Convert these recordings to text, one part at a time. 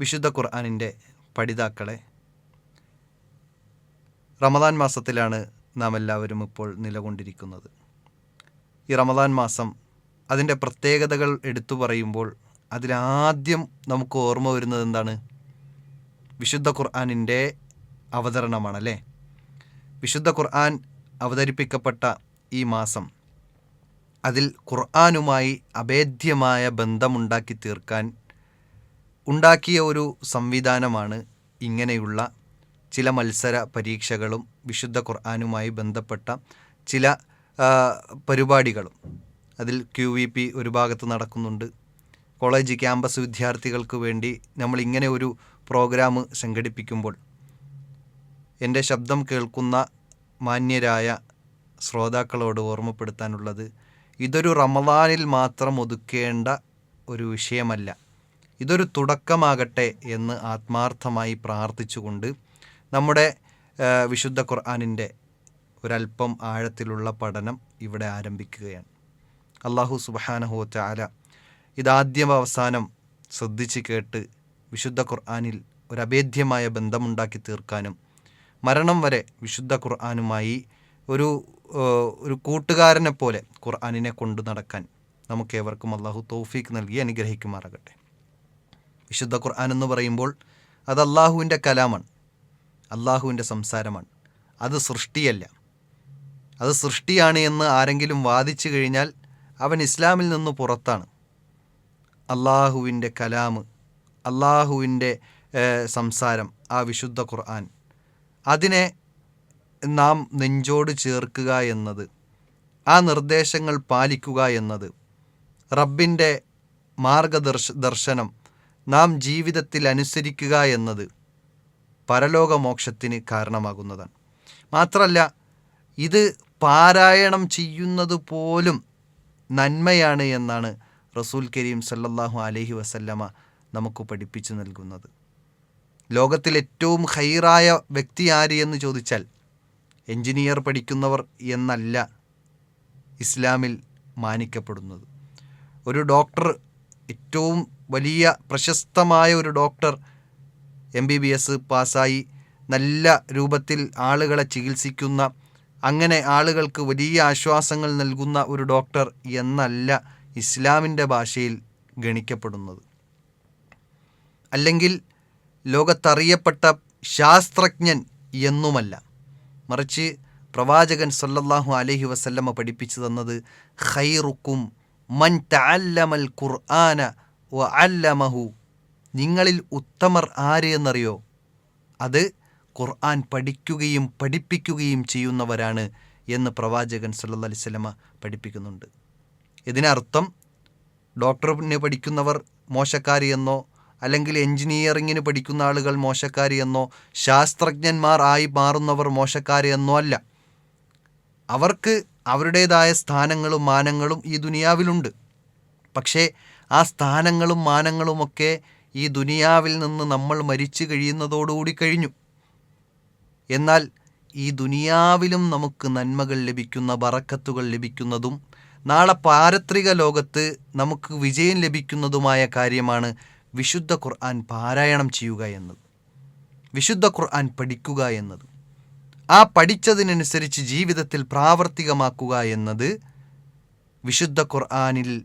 വിശുദ്ധ ഖുർആാനിന്റെ പഠിതാക്കളെ റമദാൻ മാസത്തിലാണ് നാം എല്ലാവരും ഇപ്പോൾ നിലകൊണ്ടിരിക്കുന്നത്. ഈ റമദാൻ മാസം അതിന്റെ പ്രത്യേകതകൾ എടുത്തു പറയുമ്പോൾ അതിലാദ്യം നമുക്ക് ഓർമ്മ വരുന്നത് എന്താണ്? വിശുദ്ധ ഖുർആാനിന്റെ അവതരണമാണല്ലേ? വിശുദ്ധ ഖുർആൻ അവതരിപ്പിക്കപ്പെട്ട ഈ മാസം അതിൽ ഖുർആാനുമായി അഭേദ്യമായ ബന്ധമുണ്ടാക്കി തീർക്കാൻ ഉണ്ടാക്കിയ ഒരു സംവിധാനമാണ് ഇങ്ങനെയുള്ള ചില മത്സര പരീക്ഷകളും വിശുദ്ധ ഖുർആാനുമായി ബന്ധപ്പെട്ട ചില പരിപാടികളും. അതിൽ ക്യു വി പി ഒരു ഭാഗത്ത് നടക്കുന്നുണ്ട്. കോളേജ് ക്യാമ്പസ് വിദ്യാർത്ഥികൾക്ക് വേണ്ടി നമ്മൾ ഇങ്ങനെ ഒരു പ്രോഗ്രാം സംഘടിപ്പിക്കുമ്പോൾ എന്റെ ശബ്ദം കേൾക്കുന്ന മാന്യരായ ശ്രോതാക്കളോട് ഓർമ്മപ്പെടുത്താനുള്ളത് ഇതൊരു റമദാനിൽ മാത്രം ഒതുക്കേണ്ട ഒരു വിഷയമല്ല. ഇതൊരു തുടക്കമാകട്ടെ എന്ന് ആത്മാർത്ഥമായി പ്രാർത്ഥിച്ചുകൊണ്ട് നമ്മുടെ വിശുദ്ധ ഖുർആാനിന്റെ ഒരല്പം ആഴത്തിലുള്ള പഠനം ഇവിടെ ആരംഭിക്കുകയാണ്. അള്ളാഹു സുബാനഹു ചാല ഇതാദ്യം അവസാനം ശ്രദ്ധിച്ച് കേട്ട് വിശുദ്ധ ഖുർആാനിൽ ഒരഭേദ്യമായ ബന്ധമുണ്ടാക്കി തീർക്കാനും മരണം വരെ വിശുദ്ധ ഖുർആാനുമായി ഒരു ഒരു കൂട്ടുകാരനെ പോലെ ഖുർആാനിനെ കൊണ്ടു നടക്കാൻ നമുക്കേവർക്കും അള്ളാഹു തൗഫീഖ് നൽകി അനുഗ്രഹിക്കുമാറാകട്ടെ. വിശുദ്ധ ഖുർആൻ എന്ന് പറയുമ്പോൾ അത് അള്ളാഹുവിന്റെ കലാമാണ്. അള്ളാഹുവിന്റെ സംസാരമാണ്. അത് സൃഷ്ടിയല്ല. അത് സൃഷ്ടിയാണ് എന്ന് ആരെങ്കിലും വാദിച്ചു കഴിഞ്ഞാൽ അവൻ ഇസ്ലാമിൽ നിന്ന് പുറത്താണ്. അള്ളാഹുവിന്റെ കലാമ് അള്ളാഹുവിന്റെ സംസാരം ആ വിശുദ്ധ ഖുർആൻ. അതിനെ നാം നെഞ്ചോട് ചേർക്കുക എന്നത് ആ നിർദ്ദേശങ്ങൾ പാലിക്കുക എന്നത് റബ്ബിന്റെ മാർഗദർശ ദർശനം നാം ജീവിതത്തിൽ അനുസരിക്കുക എന്നത് പരലോകമോക്ഷത്തിന് കാരണമാകുന്നതാണ്. മാത്രമല്ല ഇത് പാരായണം ചെയ്യുന്നത് പോലും നന്മയാണ് എന്നാണ് റസൂൽ കരീം സല്ലാഹു അലഹി വസല്ലമ നമുക്ക് പഠിപ്പിച്ചു നൽകുന്നത്. ലോകത്തിൽ ഏറ്റവും ഹൈറായ വ്യക്തി ആര് എന്ന് ചോദിച്ചാൽ എഞ്ചിനീയർ പഠിക്കുന്നവർ എന്നല്ല ഇസ്ലാമിൽ മാനിക്കപ്പെടുന്നത്. ഒരു ഡോക്ടർ ഏറ്റവും വലിയ പ്രശസ്തമായ ഒരു doctor M B B S പാസ്സായി. നല്ല രൂപത്തിൽ ആളുകളെ ചികിത്സിക്കുന്ന അങ്ങനെ ആളുകൾക്ക് വലിയ ആശ്വാസങ്ങൾ നൽകുന്ന ഒരു ഡോക്ടർ എന്നല്ല ഇസ്ലാമിന്റെ ഭാഷയിൽ ഗണിക്കപ്പെടുന്നത്. അല്ലെങ്കിൽ ലോകത്തറിയപ്പെട്ട ശാസ്ത്രജ്ഞൻ എന്നുമല്ല. മറിച്ച് പ്രവാചകൻ സല്ലല്ലാഹു അലഹി വസല്ലമ്മ പഠിപ്പിച്ചു തന്നത് ഖൈറുക്കും മൻ തഅല്ലമൽ ഖുർആന വ അല്ലമഹു നിങ്ങളിൽ ഉത്തമർ ആര് എന്നറിയോ? അത് ഖുർആൻ പഠിക്കുകയും പഠിപ്പിക്കുകയും ചെയ്യുന്നവരാണ് എന്ന് പ്രവാചകൻ സല്ലല്ലാഹു അലൈഹി വസല്ലമ പഠിപ്പിക്കുന്നുണ്ട്. ഇതിനർത്ഥം ഡോക്ടറിന് പഠിക്കുന്നവർ മോശക്കാരി എന്നോ അല്ലെങ്കിൽ എഞ്ചിനീയറിങ്ങിന് പഠിക്കുന്ന ആളുകൾ മോശക്കാരി എന്നോ ശാസ്ത്രജ്ഞന്മാർ ആയി മാറുന്നവർ മോശക്കാരി എന്നോ അല്ല. അവർക്ക് അവരുടേതായ സ്ഥാനങ്ങളും മാനങ്ങളും ഈ ദുനിയാവിലുണ്ട്. പക്ഷേ ആ സ്ഥാനങ്ങളും മാനങ്ങളുമൊക്കെ ഈ ദുനിയാവിൽ നിന്ന് നമ്മൾ മരിച്ചു കഴിയുന്നതോടുകൂടി കഴിഞ്ഞു. എന്നാൽ ഈ ദുനിയാവിലും നമുക്ക് നന്മകൾ ലഭിക്കുന്ന ബറക്കത്തുകൾ ലഭിക്കുന്നതും നാളെ പാരത്രിക ലോകത്ത് നമുക്ക് വിജയം ലഭിക്കുന്നതുമായ കാര്യമാണ് വിശുദ്ധ ഖുർആൻ പാരായണം ചെയ്യുക എന്നത്. വിശുദ്ധ ഖുർആൻ പഠിക്കുക എന്നത്. ആ പഠിച്ചതിനനുസരിച്ച് ജീവിതത്തിൽ പ്രാവർത്തികമാക്കുക എന്നത് വിശുദ്ധ ഖുർആനിൽ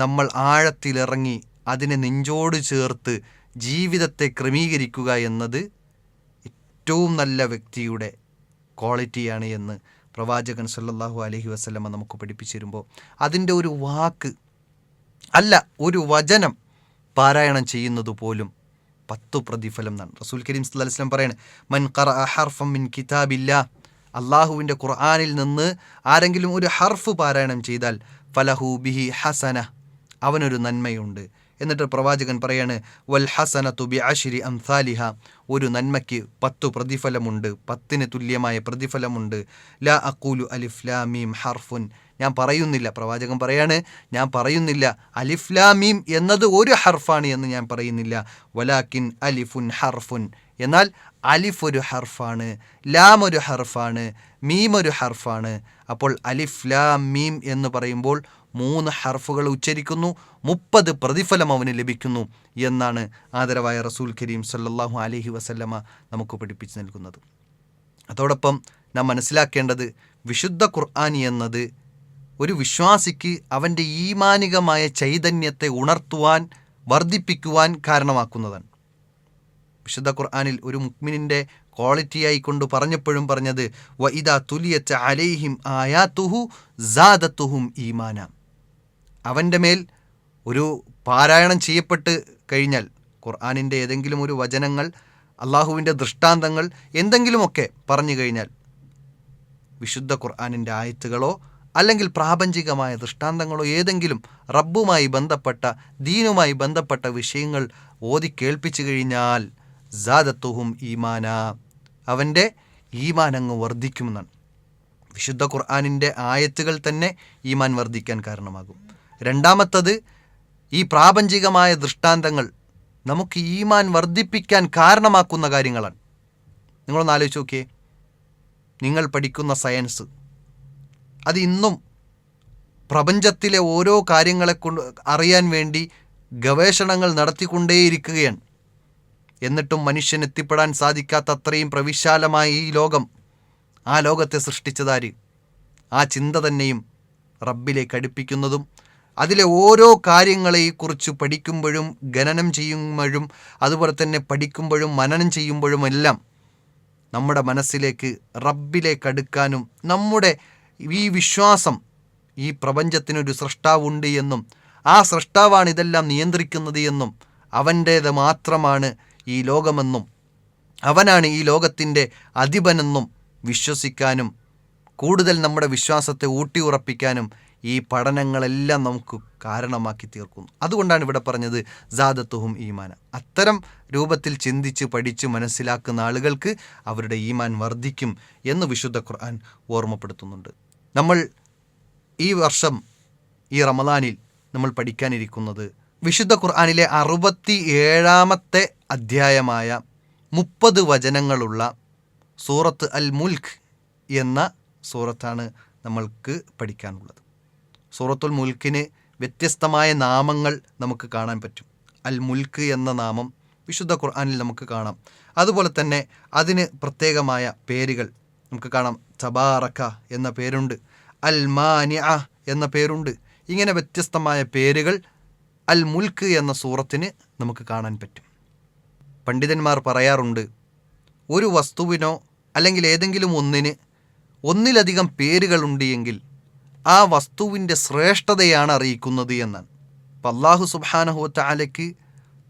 നമ്മൾ ആഴത്തിലിറങ്ങി അതിനെ നെഞ്ചോട് ചേർത്ത് ജീവിതത്തെ ക്രമീകരിക്കുക എന്നത് ഏറ്റവും നല്ല വ്യക്തിയുടെ ക്വാളിറ്റിയാണ് എന്ന് പ്രവാചകൻ സല്ലാഹു അലഹി വസ്ലമ നമുക്ക് പഠിപ്പിച്ചു തരുമ്പോൾ അതിന്റെ ഒരു വാക്ക് അല്ല ഒരു വചനം പാരായണം ചെയ്യുന്നത് പോലും പത്തു പ്രതിഫലം എന്നാണ്. റസൂൽ കരീം അലൈഹി വസല്ലം പറയാണ് മൻ ഖറഅ ഹർഫം മിൻ കിതാബില്ല അള്ളാഹുവിന്റെ ഖുർആാനിൽ നിന്ന് ആരെങ്കിലും ഒരു ഹർഫ് പാരായണം ചെയ്താൽ ഫലഹു ബിഹി ഹസന. അവനൊരു നന്മയുണ്ട്. എന്നിട്ട് പ്രവാചകൻ പറയാണ് വൽ ഹസന ബി അഷിരി അംസാലിഹ. ഒരു നന്മയ്ക്ക് പത്തു പ്രതിഫലമുണ്ട്. പത്തിന് തുല്യമായ പ്രതിഫലമുണ്ട്. ലാ അക്കൂലു അലിഫ്ലാമീം ഹർഫുൻ. ഞാൻ പറയുന്നില്ല. പ്രവാചകൻ പറയാണ് ഞാൻ പറയുന്നില്ല. അലിഫ്ലാമീം എന്നത് ഒരു ഹർഫാണ് എന്ന് ഞാൻ പറയുന്നില്ല. വലാക്കിൻ അലിഫുൻ ഹർഫുൻ. എന്നാൽ അലിഫ് ഒരു ഹർഫാണ് ലാം ഒരു ഹർഫാണ് മീം ഒരു ഹർഫാണ്. അപ്പോൾ അലിഫ് ലാം മീം എന്ന് പറയുമ്പോൾ മൂന്ന് ഹർഫുകൾ ഉച്ചരിക്കുന്നു മുപ്പത് പ്രതിഫലം അവന് ലഭിക്കുന്നു എന്നാണ് ആദരവായ റസൂൽ കരീം സല്ലാഹു അലഹി വസല്ലമ നമുക്ക് പഠിപ്പിച്ചു നൽകുന്നത്. അതോടൊപ്പം നാം മനസ്സിലാക്കേണ്ടത് വിശുദ്ധ ഖുർആാനി എന്നത് ഒരു വിശ്വാസിക്ക് അവന്റെ ഈമാനികമായ ചൈതന്യത്തെ ഉണർത്തുവാൻ വർദ്ധിപ്പിക്കുവാൻ കാരണമാക്കുന്നതാണ് വിശുദ്ധ ഖുർആാനിൽ ഒരു മുക്മിനിന്റെ ക്വാളിറ്റിയായി കൊണ്ട് പറഞ്ഞപ്പോഴും പറഞ്ഞത് വ ഇതാ തുലിയച്ച അലൈഹിം ആയാത്തുഹു ജാദത്തുഹും ഈമാന. അവന്റെ മേൽ ഒരു പാരായണം ചെയ്യപ്പെട്ട് കഴിഞ്ഞാൽ ഖുർആാനിന്റെ ഏതെങ്കിലും ഒരു വചനങ്ങൾ അള്ളാഹുവിന്റെ ദൃഷ്ടാന്തങ്ങൾ എന്തെങ്കിലുമൊക്കെ പറഞ്ഞു കഴിഞ്ഞാൽ വിശുദ്ധ ഖുർആാനിന്റെ ആയത്തുകളോ അല്ലെങ്കിൽ പ്രാപഞ്ചികമായ ദൃഷ്ടാന്തങ്ങളോ ഏതെങ്കിലും റബ്ബുമായി ബന്ധപ്പെട്ട ദീനുമായി ബന്ധപ്പെട്ട വിഷയങ്ങൾ ഓതി കേൾപ്പിച്ചു കഴിഞ്ഞാൽ ജാദത്തുഹും ഈമാന. അവന്റെ ഈമാനങ്ങ് വർദ്ധിക്കുമെന്നാണ്. വിശുദ്ധ ഖുർആാനിന്റെ ആയത്തുകൾ തന്നെ ഈമാൻ വർദ്ധിക്കാൻ കാരണമാകും. രണ്ടാമത്തത് ഈ പ്രാപഞ്ചികമായ ദൃഷ്ടാന്തങ്ങൾ നമുക്ക് ഈമാൻ വർദ്ധിപ്പിക്കാൻ കാരണമാക്കുന്ന കാര്യങ്ങളാണ്. നിങ്ങളൊന്ന് ആലോചിച്ച് നോക്കിയേ. നിങ്ങൾ പഠിക്കുന്ന സയൻസ് അത് ഇന്നും പ്രപഞ്ചത്തിലെ ഓരോ കാര്യങ്ങളെ കൊണ്ട് അറിയാൻ വേണ്ടി ഗവേഷണങ്ങൾ നടത്തിക്കൊണ്ടേയിരിക്കുകയാണ്. എന്നിട്ടും മനുഷ്യൻ എത്തിപ്പെടാൻ സാധിക്കാത്ത അത്രയും പ്രവിശാലമായ ഈ ലോകം ആ ലോകത്തെ സൃഷ്ടിച്ചതാര്? ആ ചിന്ത തന്നെയും റബ്ബിലേക്ക് അടുപ്പിക്കുന്നതും അതിലെ ഓരോ കാര്യങ്ങളെക്കുറിച്ച് പഠിക്കുമ്പോഴും ഖനനം ചെയ്യുമ്പോഴും അതുപോലെ തന്നെ പഠിക്കുമ്പോഴും മനനം ചെയ്യുമ്പോഴും എല്ലാം നമ്മുടെ മനസ്സിലേക്ക് റബ്ബിലേക്ക് അടുക്കാനും നമ്മുടെ ഈ വിശ്വാസം ഈ പ്രപഞ്ചത്തിനൊരു സൃഷ്ടാവുണ്ട് എന്നും ആ സൃഷ്ടാവാണ് ഇതെല്ലാം നിയന്ത്രിക്കുന്നത് എന്നും അവന്റേത് മാത്രമാണ് ഈ ലോകമെന്നും അവനാണ് ഈ ലോകത്തിന്റെ അധിപനെന്നും വിശ്വസിക്കാനും കൂടുതൽ നമ്മുടെ വിശ്വാസത്തെ ഊട്ടിയുറപ്പിക്കാനും ഈ പഠനങ്ങളെല്ലാം നമുക്ക് കാരണമാക്കി തീർക്കുന്നു. അതുകൊണ്ടാണ് ഇവിടെ പറഞ്ഞത് ജാദത്തുഹും ഈമാന. അത്തരം രൂപത്തിൽ ചിന്തിച്ച് പഠിച്ച് മനസ്സിലാക്കുന്ന ആളുകൾക്ക് അവരുടെ ഈമാൻ വർദ്ധിക്കും എന്ന് വിശുദ്ധ ഖുർആൻ ഓർമ്മപ്പെടുത്തുന്നുണ്ട്. നമ്മൾ ഈ വർഷം ഈ റമദാനിൽ നമ്മൾ പഠിക്കാനിരിക്കുന്നത് വിശുദ്ധ ഖുർആാനിലെ അറുപത്തി ഏഴാമത്തെ അധ്യായമായ മുപ്പത് വചനങ്ങളുള്ള സൂറത്ത് അൽ മുൽഖ് എന്ന സൂറത്താണ് നമ്മൾക്ക് പഠിക്കാനുള്ളത്. സൂറത്തുൽ മുൽഖിന് വ്യത്യസ്തമായ നാമങ്ങൾ നമുക്ക് കാണാൻ പറ്റും. അൽ മുൽക്ക് എന്ന നാമം വിശുദ്ധ ഖുർആാനിൽ നമുക്ക് കാണാം. അതുപോലെ തന്നെ അതിന് പ്രത്യേകമായ പേരുകൾ നമുക്ക് കാണാം. തബാറക്ക എന്ന പേരുണ്ട്. അൽ മാനിയ എന്ന പേരുണ്ട്. ഇങ്ങനെ വ്യത്യസ്തമായ പേരുകൾ അൽ മുൽക്ക് എന്ന സൂറത്തിന് നമുക്ക് കാണാൻ പറ്റും. പണ്ഡിതന്മാർ പറയാറുണ്ട് ഒരു വസ്തുവിനോ അല്ലെങ്കിൽ ഏതെങ്കിലും ഒന്നിന് ഒന്നിലധികം പേരുകളുണ്ട് എങ്കിൽ ആ വസ്തുവിന്റെ ശ്രേഷ്ഠതയാണ് അറിയിക്കുന്നത് എന്നാണ്. അപ്പം അള്ളാഹു സുബാനഹുവത്ത ആലയ്ക്ക്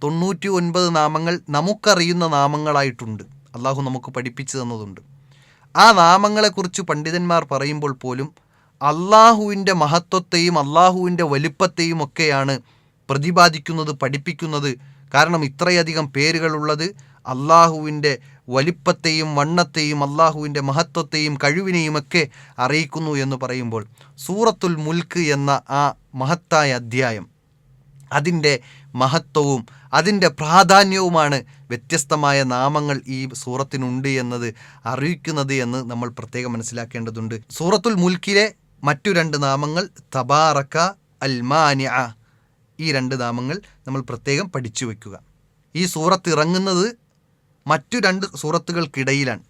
തൊണ്ണൂറ്റി ഒൻപത് നാമങ്ങൾ നമുക്കറിയുന്ന നാമങ്ങളായിട്ടുണ്ട്. അള്ളാഹു നമുക്ക് പഠിപ്പിച്ചു തന്നതുണ്ട്. ആ നാമങ്ങളെക്കുറിച്ച് പണ്ഡിതന്മാർ പറയുമ്പോൾ പോലും അള്ളാഹുവിന്റെ മഹത്വത്തെയും അള്ളാഹുവിന്റെ വലിപ്പത്തെയും ഒക്കെയാണ് പ്രതിപാദിക്കുന്നത് പഠിപ്പിക്കുന്നത്. കാരണം ഇത്രയധികം പേരുകളുള്ളത് അള്ളാഹുവിന്റെ വലിപ്പത്തെയും വണ്ണത്തെയും അള്ളാഹുവിന്റെ മഹത്വത്തെയും കഴിവിനെയുമൊക്കെ അറിയിക്കുന്നു എന്ന് പറയുമ്പോൾ സൂറത്തുൽ മുൽക്ക് എന്ന ആ മഹത്തായ അധ്യായം അതിന്റെ മഹത്വവും അതിന്റെ പ്രാധാന്യവുമാണ് വ്യത്യസ്തമായ നാമങ്ങൾ ഈ സൂറത്തിനുണ്ട് എന്നത് അറിയിക്കുന്നത് എന്ന് നമ്മൾ പ്രത്യേകം മനസ്സിലാക്കേണ്ടതുണ്ട്. സൂറത്തുൽ മുൽക്കിലെ മറ്റു രണ്ട് നാമങ്ങൾ തബാറക്ക അൽമാനിയ ഈ രണ്ട് നാമങ്ങൾ നമ്മൾ പ്രത്യേകം പഠിച്ചു വയ്ക്കുക ഈ സൂറത്ത് ഇറങ്ങുന്നത് മറ്റു രണ്ട് സൂറത്തുകൾക്കിടയിലാണ്.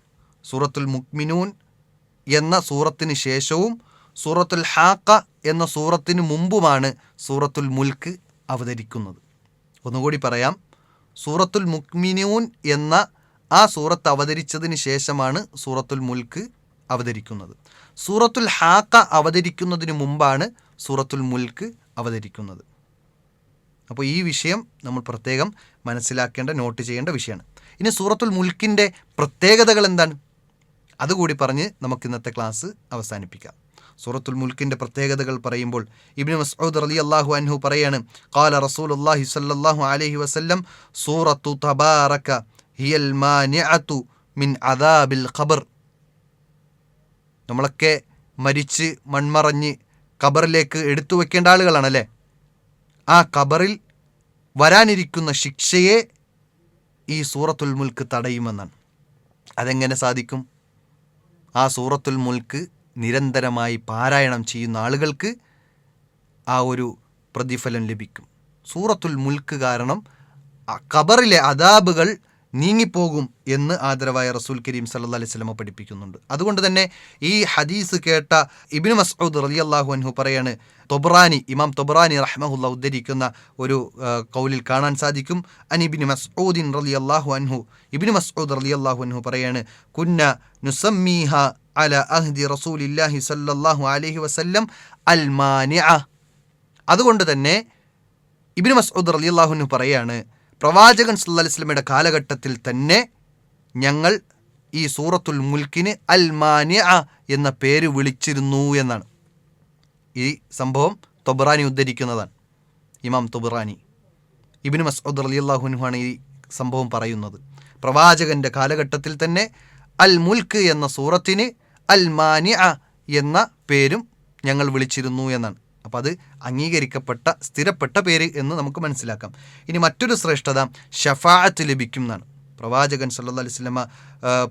സൂറത്തുൽ മുക്മിനൂൻ എന്ന സൂറത്തിന് ശേഷവും സൂറത്തുൽ ഹാക്ക എന്ന സൂറത്തിന് മുമ്പുമാണ് സൂറത്തുൽ മുൽക്ക് അവതരിക്കുന്നത്. ഒന്നുകൂടി പറയാം. സൂറത്തുൽ മുക്മിനൂൻ എന്ന ആ സൂറത്ത് അവതരിച്ചതിന് ശേഷമാണ് സൂറത്തുൽ മുൽക്ക് അവതരിക്കുന്നത്. സൂറത്തുൽ ഹാക്ക അവതരിക്കുന്നതിന് മുമ്പാണ് സൂറത്തുൽ മുൽക്ക് അവതരിക്കുന്നത്. അപ്പോൾ ഈ വിഷയം നമ്മൾ പ്രത്യേകം മനസ്സിലാക്കേണ്ട നോട്ട് ചെയ്യേണ്ട വിഷയമാണ്. ഇനി സൂറത്തുൽ മുൽക്കിന്റെ പ്രത്യേകതകൾ എന്താണ്? അതുകൂടി പറഞ്ഞ് നമുക്ക് ഇന്നത്തെ ക്ലാസ് അവസാനിപ്പിക്കാം. സൂറത്തുൽ മുൽക്കിന്റെ പ്രത്യേകതകൾ പറയുമ്പോൾ ഇബ്നു മസ്ഊദ് അലി അള്ളാഹു അൻഹു പറയാണ് കാല റസൂൽ അള്ളാഹി സല്ലാഹു അലഹി വസ്ല്ലം സൂറത്തു തബാറക്ക ഹിയൽ മാനിഅതു മിൻ അദാബിൽ ഖബർ. നമ്മളൊക്കെ മരിച്ച് മൺമറഞ്ഞ് ഖബറിലേക്ക് എടുത്തു വെക്കേണ്ട ആളുകളാണല്ലേ? ആ ഖബറിൽ വരാനിരിക്കുന്ന ശിക്ഷയെ ഈ സൂറത്തുൽ മുൽക്ക് തടയുമെന്നാണ്. അതെങ്ങനെ സാധിക്കും? ആ സൂറത്തുൽ മുൽക്ക് നിരന്തരമായി പാരായണം ചെയ്യുന്ന ആളുകൾക്ക് ആ ഒരു പ്രതിഫലം ലഭിക്കും. സൂറത്തുൽ മുൽക്ക് കാരണം ഖബറിലെ അദാബുകൾ നീങ്ങിപ്പോകും എന്ന് ആദരവായ റസൂൽ കരീം സല്ല അലൈഹി സ്വലമ പഠിപ്പിക്കുന്നുണ്ട്. അതുകൊണ്ട് തന്നെ ഈ ഹദീസ് കേട്ട ഇബിൻ മസ്ഊദ് റലി അള്ളാഹു അൻഹു പറയാണ് തൊബ്രാനി ഇമാം തൊബ്രാനി റഹ്മഹുല്ല ഉദ്ധരിക്കുന്ന ഒരു കൗലിൽ കാണാൻ സാധിക്കും. അനിബിന് മസ്ഊദിൻ റലി അള്ളാഹു അൻഹു ഇബിൻ മസ്ഊദ് റലി അള്ളാഹു അൻഹു പറയാണ് കുന്ന നുസമ്മീഹ അല അഹ്ദി റസൂലില്ലാഹി സല്ലാഹു അലൈഹി വസല്ലം അൽ മാനിഅ അതുകൊണ്ട് തന്നെ ഇബിന് മസ്ഊദ് റലി അള്ളാഹുനു പറയാണ് പ്രവാചകൻ സല്ലാ വസ്ലമയുടെ കാലഘട്ടത്തിൽ തന്നെ ഞങ്ങൾ ഈ സൂറത്തുൽ മുൽക്കിന് അൽ മാനിയ എന്ന പേര് വിളിച്ചിരുന്നു എന്നാണ്. ഈ സംഭവം തൊബ്രാനി ഉദ്ധരിക്കുന്നതാണ്. ഇമാം തൊബ്രാനി. ഇബിന് മസ്ഊദ് അലി അള്ളാഹുനുഹാണ് ഈ സംഭവം പറയുന്നത്. പ്രവാചകന്റെ കാലഘട്ടത്തിൽ തന്നെ അൽ മുൽക്ക് എന്ന സൂറത്തിന് അൽ മാനിയ എന്ന പേരും ഞങ്ങൾ വിളിച്ചിരുന്നു എന്നാണ്. അപ്പോൾ അത് അംഗീകരിക്കപ്പെട്ട സ്ഥിരപ്പെട്ട പേര് എന്ന് നമുക്ക് മനസ്സിലാക്കാം. ഇനി മറ്റൊരു ശ്രേഷ്ഠത ഷഫാഅത്ത് ലഭിക്കും എന്നാണ്. പ്രവാചകൻ സല്ലാ അലിസ്ലമ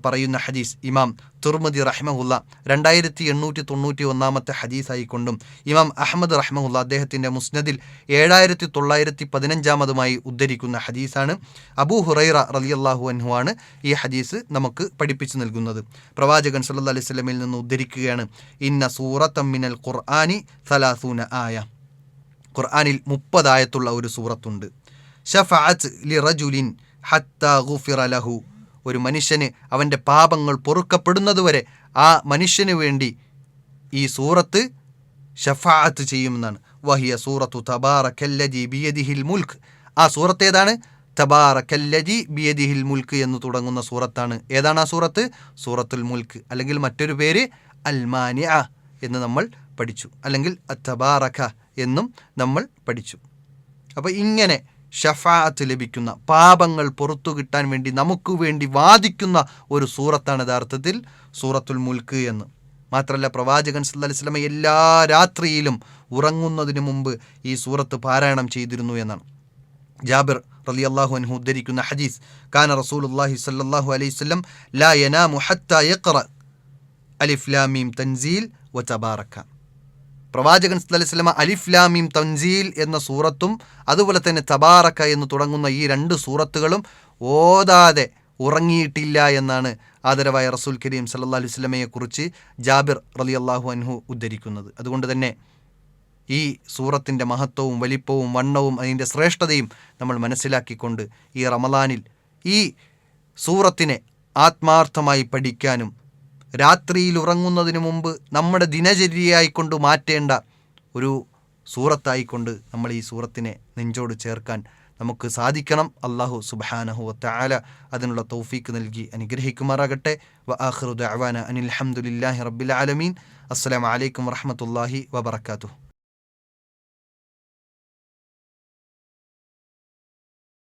പറയുന്ന ഹദീസ് ഇമാം തുർമദി റഹ്മഹുല്ല രണ്ടായിരത്തി എണ്ണൂറ്റി തൊണ്ണൂറ്റി ഒന്നാമത്തെ ഹദീസായിക്കൊണ്ടും ഇമാം അഹമ്മദ് റഹ്മഹുല്ല അദ്ദേഹത്തിന്റെ മുസ്നദിൽ ഏഴായിരത്തി തൊള്ളായിരത്തി പതിനഞ്ചാമതുമായി ഉദ്ധരിക്കുന്ന ഹദീസാണ്. അബൂ ഹുറൈറ റലിയല്ലാഹു ആണ് ഈ ഹദീസ് നമുക്ക് പഠിപ്പിച്ചു നൽകുന്നത്. പ്രവാചകൻ സല്ലാ അലൈഹി സ്വലമിൽ നിന്ന് ഉദ്ധരിക്കുകയാണ് ഇന്ന സൂറത്തമ്മിനൽ ഖുർആാനി സലാസൂന ആയ. ഖുർആാനിൽ മുപ്പതായത്തുള്ള ഒരു സൂറത്തുണ്ട്. ഷഫഅത്ത് ലി റജുലിൻ ഹത്ത ഗുഫിറ ലഹു. ഒരു മനുഷ്യന് അവന്റെ പാപങ്ങൾ പൊറുക്കപ്പെടുന്നതുവരെ ആ മനുഷ്യന് വേണ്ടി ഈ സൂറത്ത് ഷഫാഅത്ത് ചെയ്യുമെന്നാണ്. വഹിയ സൂറത്തു തബാറ കല്ലജി ബിയദിഹിൽ മുൽഖ് ആ സൂറത്ത് ഏതാണ് തബാറ കല്ലജി ബിയദിഹിൽ മുൽക്ക് എന്ന് തുടങ്ങുന്ന സൂറത്താണ്. ഏതാണ് ആ സൂറത്ത്? സൂറത്തുൽ മുൽക്ക് അല്ലെങ്കിൽ മറ്റൊരു പേര് അൽമാനിയ എന്ന് നമ്മൾ പഠിച്ചു. അല്ലെങ്കിൽ അ അത്തബാറഖ എന്നും നമ്മൾ പഠിച്ചു. അപ്പോൾ ഇങ്ങനെ ഷഫാഅത്ത് ലഭിക്കുന്ന പാപങ്ങൾ പുറത്തു കിട്ടാൻ വേണ്ടി നമുക്ക് വേണ്ടി വാദിക്കുന്ന ഒരു സൂറത്താണ് യഥാർത്ഥത്തിൽ സൂറത്തുൽ മുൽക്ക് എന്ന്. മാത്രമല്ല പ്രവാചകൻ സല്ല വസ്ലമ എല്ലാ രാത്രിയിലും ഉറങ്ങുന്നതിന് മുമ്പ് ഈ സൂറത്ത് പാരായണം ചെയ്തിരുന്നു എന്നാണ്. ജാബിർ റലി അള്ളാഹു അൻഹു ഉദ്ധരിക്കുന്ന ഹദീസ് കാന റസൂലുള്ളാഹി സല്ലാഹു അലൈഹി ലാ യനാമു ഹത്ത യഖ്റ അലിഫ് ലാമീം തൻസീൽ വ തബാറക്ക. പ്രവാചകൻ സ്ഥലസ്ലമ അലിഫ്ലാമീം തൻസീൽ എന്ന സൂറത്തും അതുപോലെ തന്നെ തബാറക്ക എന്ന് തുടങ്ങുന്ന ഈ രണ്ട് സൂറത്തുകളും ഓതാതെ ഉറങ്ങിയിട്ടില്ല എന്നാണ് ആദരവായ റസൂൽ കരീം സല്ലാ അലുസ്ലമയെക്കുറിച്ച് ജാബിർ റലി അള്ളാഹു അൻഹു ഉദ്ധരിക്കുന്നത്. അതുകൊണ്ട് തന്നെ ഈ സൂറത്തിന്റെ മഹത്വവും വലിപ്പവും വണ്ണവും അതിന്റെ ശ്രേഷ്ഠതയും നമ്മൾ മനസ്സിലാക്കിക്കൊണ്ട് ഈ റമലാനിൽ ഈ സൂറത്തിനെ ആത്മാർത്ഥമായി പഠിക്കാനും രാത്രിയിൽ ഉറങ്ങുന്നതിന് മുമ്പ് നമ്മുടെ ദിനചര്യയായിക്കൊണ്ട് മാറ്റേണ്ട ഒരു സൂറത്തായിക്കൊണ്ട് നമ്മൾ ഈ സൂറത്തിനെ നെഞ്ചോട് ചേർക്കാൻ നമുക്ക് സാധിക്കണം. അള്ളാഹു സുബാനഹു വത്താല അതിനുള്ള തൗഫീക്ക് നൽകി അനുഗ്രഹിക്കുമാറാകട്ടെ. വ ആഹ്റുദ് അവാന അനിൽ അഹമ്മദില്ലാഹി റബ്ബിൽ ആലമീൻ. അസ്സലാമലൈക്കും വറഹമത്തല്ലാഹി വബർക്കാത്തു